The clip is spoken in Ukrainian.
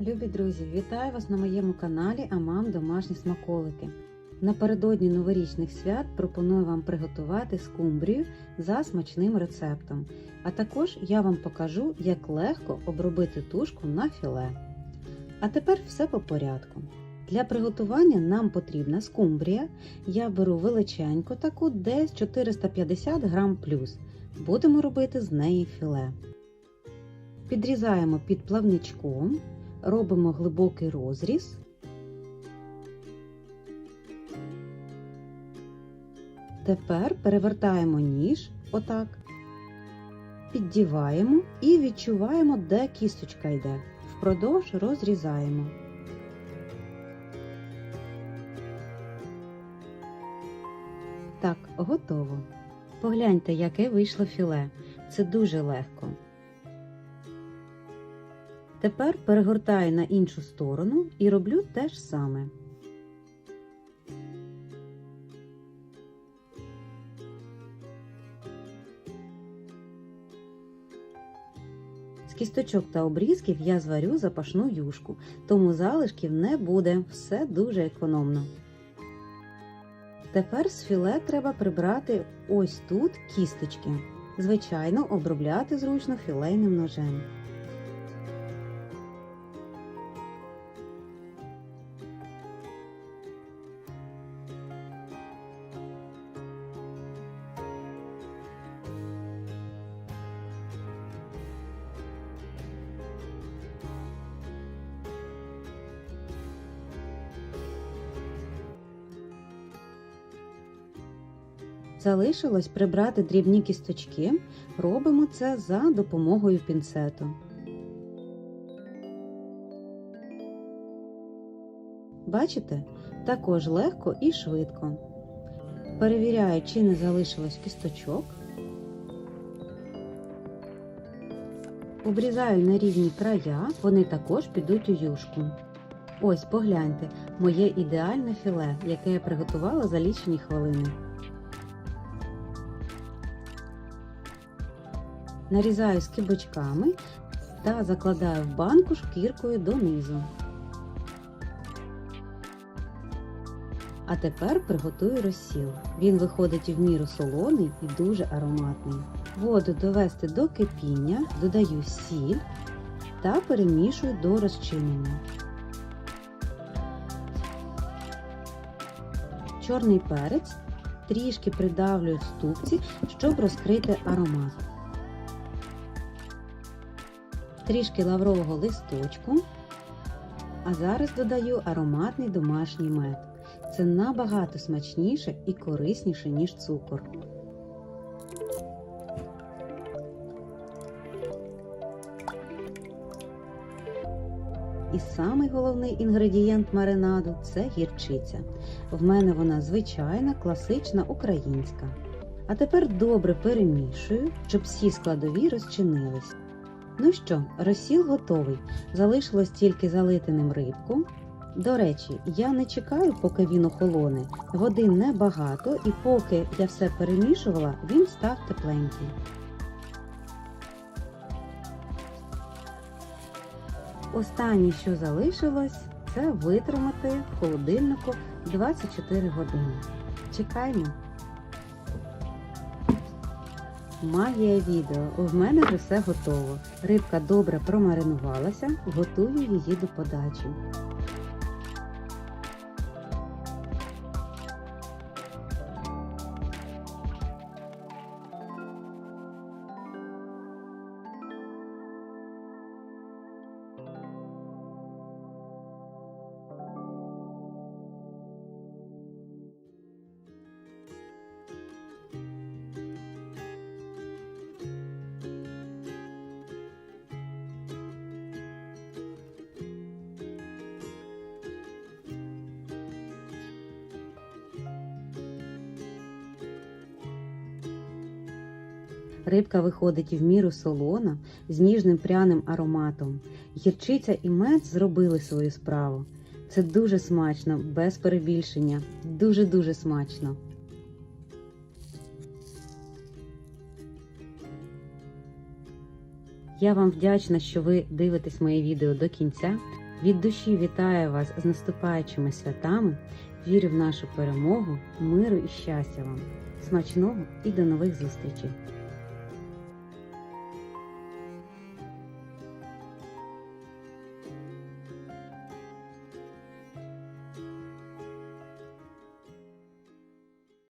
Любі друзі, вітаю вас на моєму каналі Амам Домашні смаколики. Напередодні новорічних свят пропоную вам приготувати скумбрію за смачним рецептом. А також я вам покажу, як легко обробити тушку на філе. А тепер все по порядку. Для приготування нам потрібна скумбрія. Я беру величеньку таку, десь 450 грам плюс. Будемо робити з неї філе. Підрізаємо під плавничком, робимо глибокий розріз. Тепер перевертаємо ніж отак, піддіваємо і відчуваємо, де кісточка йде. Впродовж розрізаємо. Так, готово. Погляньте, яке вийшло філе. Це дуже легко. Тепер перегортаю на іншу сторону і роблю те ж саме. З кісточок та обрізків я зварю запашну юшку, тому залишків не буде, все дуже економно. Тепер з філе треба прибрати ось тут кісточки. Звичайно, обробляти зручно філейним ножем. Залишилось прибрати дрібні кісточки. Робимо це за допомогою пінцету. Бачите? Також легко і швидко. Перевіряю, чи не залишилось кісточок. Обрізаю на рівні края, вони також підуть у юшку. Ось погляньте, моє ідеальне філе, яке я приготувала за лічені хвилини. Нарізаю скибочками та закладаю в банку шкіркою донизу. А тепер приготую розсіл. Він виходить в міру солоний і дуже ароматний. Воду довести до кипіння, додаю сіль та перемішую до розчинення. Чорний перець трішки придавлюю в ступці, щоб розкрити аромат. Трішки лаврового листочку. А зараз додаю ароматний домашній мед. Це набагато смачніше і корисніше, ніж цукор. І самий головний інгредієнт маринаду це гірчиця. В мене вона звичайна, класична українська. А тепер добре перемішую, щоб всі складові розчинились. Ну що, розсіл готовий. Залишилось тільки залити ним рибку. До речі, я не чекаю, поки він охолоне. Води небагато, і поки я все перемішувала, він став тепленький. Останнє, що залишилось, це витримати в холодильнику 24 години. Чекаємо. Магія відео. У мене вже все готово. Рибка добре промаринувалася, готую її до подачі. Рибка виходить в міру солона з ніжним пряним ароматом. Гірчиця і мед зробили свою справу. Це дуже смачно, без перебільшення. Дуже-дуже смачно. Я вам вдячна, що ви дивитесь моє відео до кінця. Від душі вітаю вас з наступаючими святами. Вірю в нашу перемогу, миру і щастя вам. Смачного і до нових зустрічей!